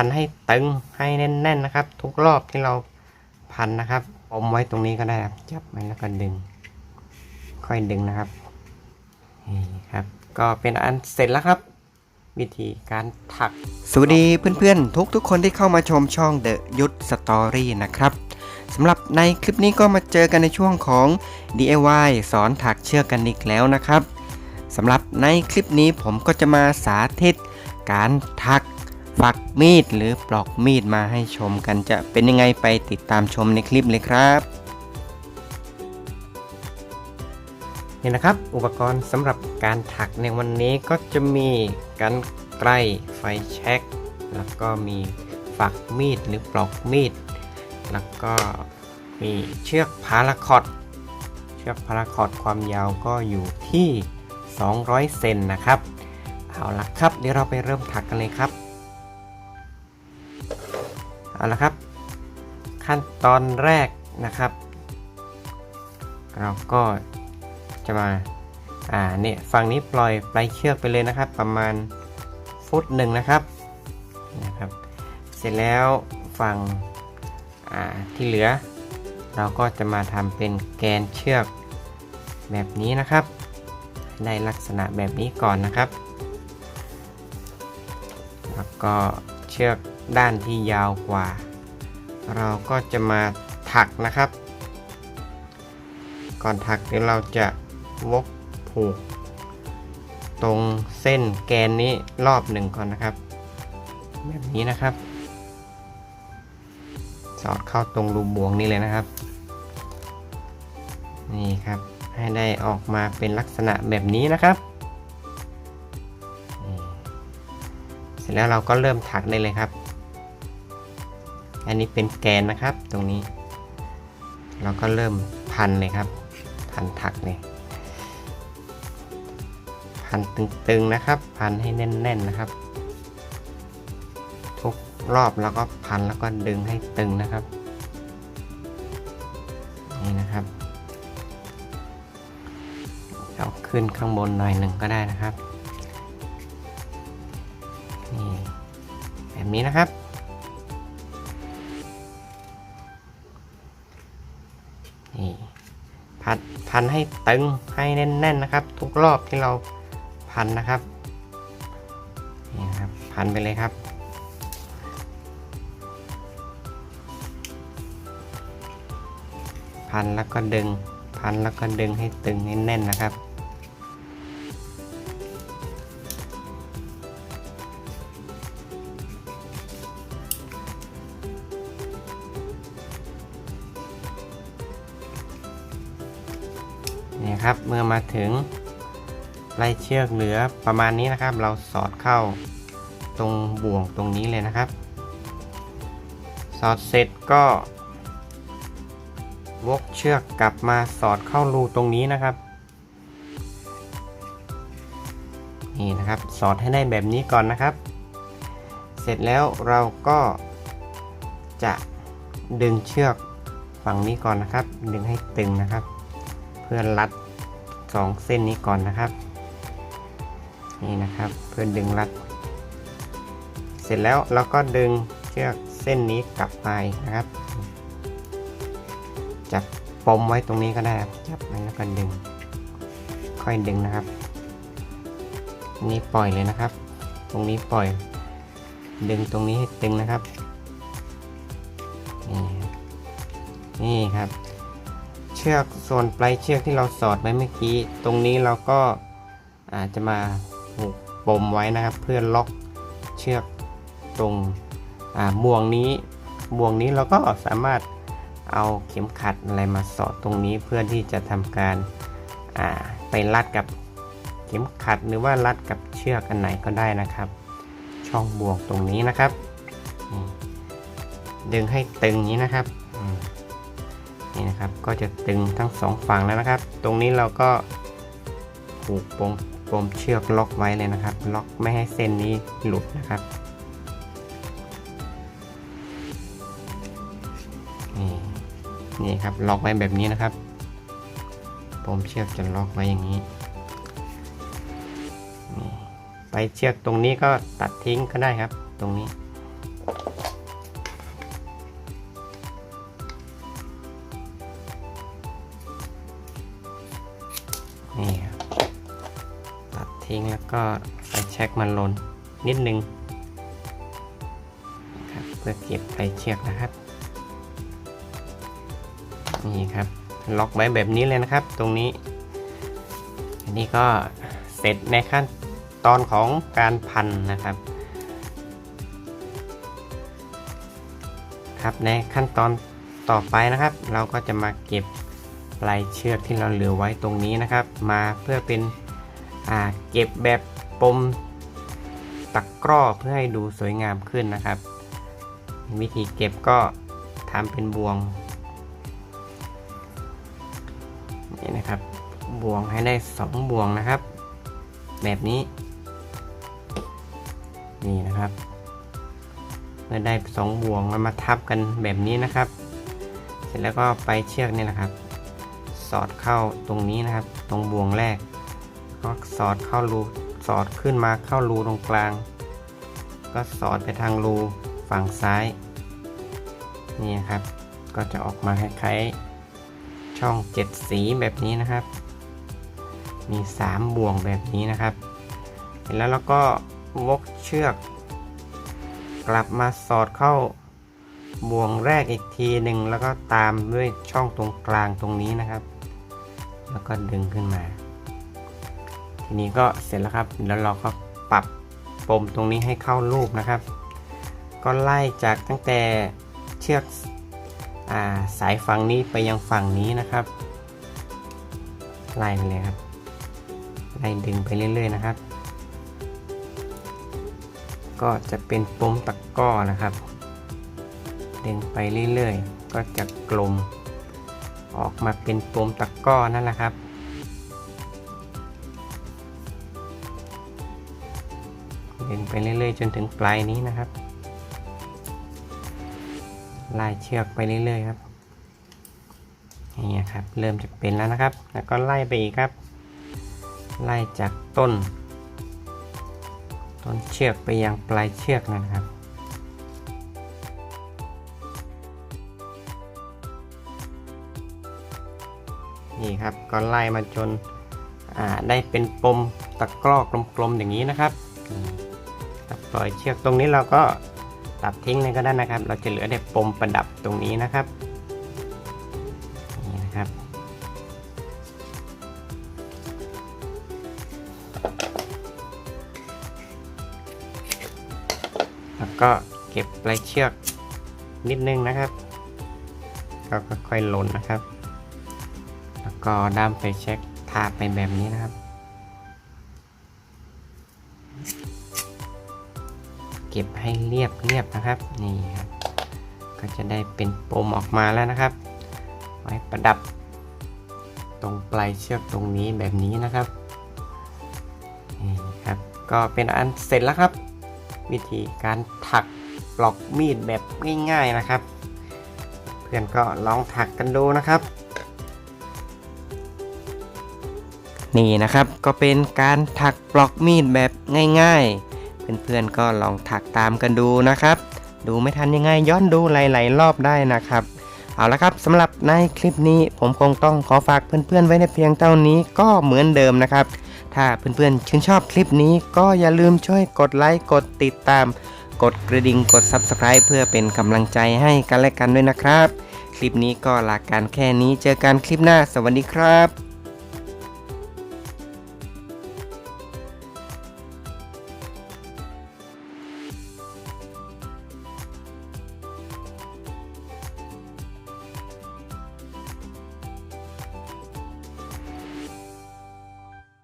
พันให้ตึงให้แน่นๆนะครับ ทุกรอบที่เราพันนะครับอมไว้ตรงนี้ก็ได้ครับจับไวแล้วก็ดึง ค่อยดึงนะครับนี่ครับ ก็เป็นอันเสร็จแล้วครับวิธีการถัก สวัสดีเพื่อนๆ ทุกๆ คนที่เข้ามาชมช่อง The ยุทธสตอรี่นะครับสำหรับในคลิปนี้ก็มาเจอกันในช่วงของ DIY สอนถักเชือกกันอีกแล้วนะครับสำหรับในคลิปนี้ผมก็จะมาสาธิต การถัก ฝักมีดหรือปลอกมีดมาให้ชมกันจะเป็นยังไงไปติดตามชมในคลิปเลยครับนี่นะครับอุปกรณ์สำหรับการถักในวันนี้ก็จะมีกันไกลไฟแช็กแล้วก็มีฝักมีดหรือปลอกมีด แล้วก็มีเชือกพาราคอตเชือกพาราคอตความยาวก็อยู่ที่ 200 เซนนะครับ เอาละครับเดี๋ยวเราไปเริ่มถักกันเลยครับ เอาละครับ ขั้นตอนแรกนะครับ เราก็จะมาอ่าเนี่ยฝั่งนี้ปล่อยปลายเชือกไปเลยนะครับ ประมาณฟุตหนึ่งนะครับนะครับ เสร็จแล้วฝั่งอ่าที่เหลือ เราก็จะมาทำเป็นแกนเชือกแบบนี้นะครับในลักษณะแบบนี้ก่อนนะครับ แล้วก็เชือก ด้านที่ยาวกว่า เราก็จะมาถักนะครับ ก่อนถักเดี๋ยวเราจะวกผูก ตรงเส้นแกนนี้รอบหนึ่งก่อนนะครับ แบบนี้นะครับ สอดเข้าตรงรูบวงนี้เลยนะครับ นี่ครับให้ได้ออกมาเป็นลักษณะแบบนี้นะครับ เสร็จแล้วเราก็เริ่มถักได้เลยครับ อันนี้เป็นแกนนะครับตรงนี้ เราก็เริ่มพันเลยครับ พันถักเลยพันตึงๆนะครับ พันให้แน่นๆนะครับ ทุกรอบแล้วก็พันแล้วก็ดึงให้ตึงนะครับ นี่นะครับเอาขึ้นข้างบนหน่อยหนึ่งก็ได้นะครับ นี่แบบนี้นะครับ พันให้ตึงให้แน่นๆนะครับ ทุกรอบที่เราพันนะครับนี่นะครับพันไปเลยครับ พันแล้วก็ดึง พันแล้วก็ดึงให้ตึงให้แน่นนะครับ ครับ เมื่อมาถึงไล่เชือกเหลือประมาณนี้นะครับ เราสอดเข้าตรงบ่วงตรงนี้เลยนะครับ สอดเสร็จก็ วกเชือกกลับมาสอดเข้ารูตรงนี้นะครับ นี่นะครับสอดให้ได้แบบนี้ก่อนนะครับ เสร็จแล้วเราก็จะดึงเชือกฝั่งนี้ก่อนนะครับ ดึงให้ตึงนะครับ เพื่อรัด สองเส้นนี้ก่อนนะครับ นี่นะครับเพื่อดึงรัด เสร็จแล้วเราก็ดึงเชือกเส้นนี้กลับไปนะครับ จับปมไว้ตรงนี้ก็ได้ครับจับไว้แล้วก็ดึง ค่อยดึงนะครับนี่ปล่อยเลยนะครับ ตรงนี้ปล่อย ดึงตรงนี้ให้ตึงนะครับ นี่นี่ครับ เชือกส่วนปลายเชือกที่เราสอดไว้เมื่อกี้ ตรงนี้เราก็อาจจะมาผูกปมไว้นะครับ เพื่อล็อกเชือกตรงบ่วงนี้บ่วงนี้เราก็สามารถเอาเข็มขัดอะไรมาสอดตรงนี้เพื่อที่จะทำการาไปรัดกับเข็มขัดหรือว่ารัดกับเชือกอันไหนก็ได้นะครับ ช่องบ่วงตรงนี้นะครับดึงให้ตึงอย่างนี้นะครับ นี่นะครับก็จะตึงทั้งสองฝั่งแล้วนะครับ ตรงนี้เราก็ผูกปมปมเชือกล็อกไว้เลยนะครับ ล็อกไม่ให้เส้นนี้หลุดนะครับนี่นี่ครับล็อกไว้แบบนี้นะครับปมเชือกจะล็อกไว้อย่างนี้ไปเชือกตรงนี้ก็ตัดทิ้งก็ได้ครับ ตรงนี้ ทิ้งแล้วก็ไฟแช็กมันหล่นนิดนึงครับเพื่อเก็บไฟเชือกนะครับ นี่ครับล็อกไว้แบบนี้เลยนะครับ ตรงนี้ อันนี้ก็เสร็จในขั้นตอนของการพันนะครับ ครับในขั้นตอนต่อไปนะครับ เราก็จะมาเก็บปลายเชือกที่เราเหลือไว้ตรงนี้นะครับ มาเพื่อเป็น เก็บแบบปมตะกร้อเพื่อให้ดูสวยงามขึ้นนะครับ วิธีเก็บก็ทำเป็นบวงนี่นะครับบวงให้ได้สองบวงนะครับ แบบนี้ นี่นะครับเมื่อได้สองบ่วงแล้วมาทับกันแบบนี้นะครับ เสร็จแล้วก็ไปเชือกนี่นะครับ สอดเข้าตรงนี้นะครับ ตรงบ่วงแรก ก็สอดเข้ารูสอดขึ้นมาเข้ารูตรงกลาง ก็สอดไปทางรูฝั่งซ้ายนี่ครับ ก็จะออกมาคล้ายๆช่องเจ็ดสีแบบนี้นะครับ มีสามบ่วงแบบนี้นะครับเสร็จแล้วเราก็วกเชือก กลับมาสอดเข้าบ่วงแรกอีกทีหนึ่งแล้วก็ตามด้วยช่องตรงกลางตรงนี้นะครับ แล้วก็ดึงขึ้นมา นี้ก็เสร็จแล้วครับแล้วเราก็ปรับปมตรงนี้ให้เข้ารูปนะครับ ก็ไล่จากตั้งแต่เชือกอาสายฝั่งนี้ไปยังฝั่งนี้นะครับ ไล่ไปเลยครับ ไล่ดึงไปเรื่อยๆนะครับ ก็จะเป็นปมตะก้อนะครับ ดึงไปเรื่อยๆ ก็จะกลม ออกมาเป็นปมตะก้อนั่นแหละครับ ดึงไปเรื่อยๆ จนถึงปลายนี้นะครับไล่เชือกไปเรื่อยๆครับนี่ครับ เริ่มจะเป็นแล้วนะครับ แล้วก็ไล่ไปอีกครับ ไล่จากต้น ต้นเชือกไปยังปลายเชือกนะครับนี่ครับก็ไล่มาจนาได้เป็นปมตะกร้อกลมๆอย่างนี้นะครับ ปล่อยเชือกตรงนี้เราก็ตัดทิ้งเลยก็ได้นะครับ เราจะเหลือแต่ปมประดับตรงนี้นะครับนี่นะครับแล้วก็เก็บปลายเชือกนิดนึงนะครับ ก็ค่อยๆหล่นนะครับ แล้วก็ด้ามไปเช็คทาไปแบบนี้นะครับ ก็บให้เรียบเรียบนะครับนี่ครับก็จะได้เป็นปมออกมาแล้วนะครับ ไว้ประดับ ตรงปลายเชือกตรงนี้แบบนี้นะครับนี่ครับก็เป็นอันเสร็จแล้วครับ วิธีการถักปลอกมีดแบบง่าย ๆนะครับ เพื่อนก็ลองถักกันดูนะครับนี่นะครับก็เป็นการถักปลอกมีดแบบง่าย ๆ เพื่อนๆก็ลองถักตามกันดูนะครับ ดูไม่ทันยังไงย้อนดูหลายๆรอบได้นะครับ เอาละครับสำหรับในคลิปนี้ผมคงต้องขอฝากเพื่อนๆไว้ในเพียงเท่านี้ก็เหมือนเดิมนะครับ ถ้าเพื่อนๆชื่นชอบคลิปนี้ก็อย่าลืมช่วยกดไลค์กดติดตาม กดกระดิ่งกด Subscribe เพื่อเป็นกำลังใจให้กันและกันด้วยนะครับ คลิปนี้ก็ลาการแค่นี้เจอกันคลิปหน้าสวัสดีครับ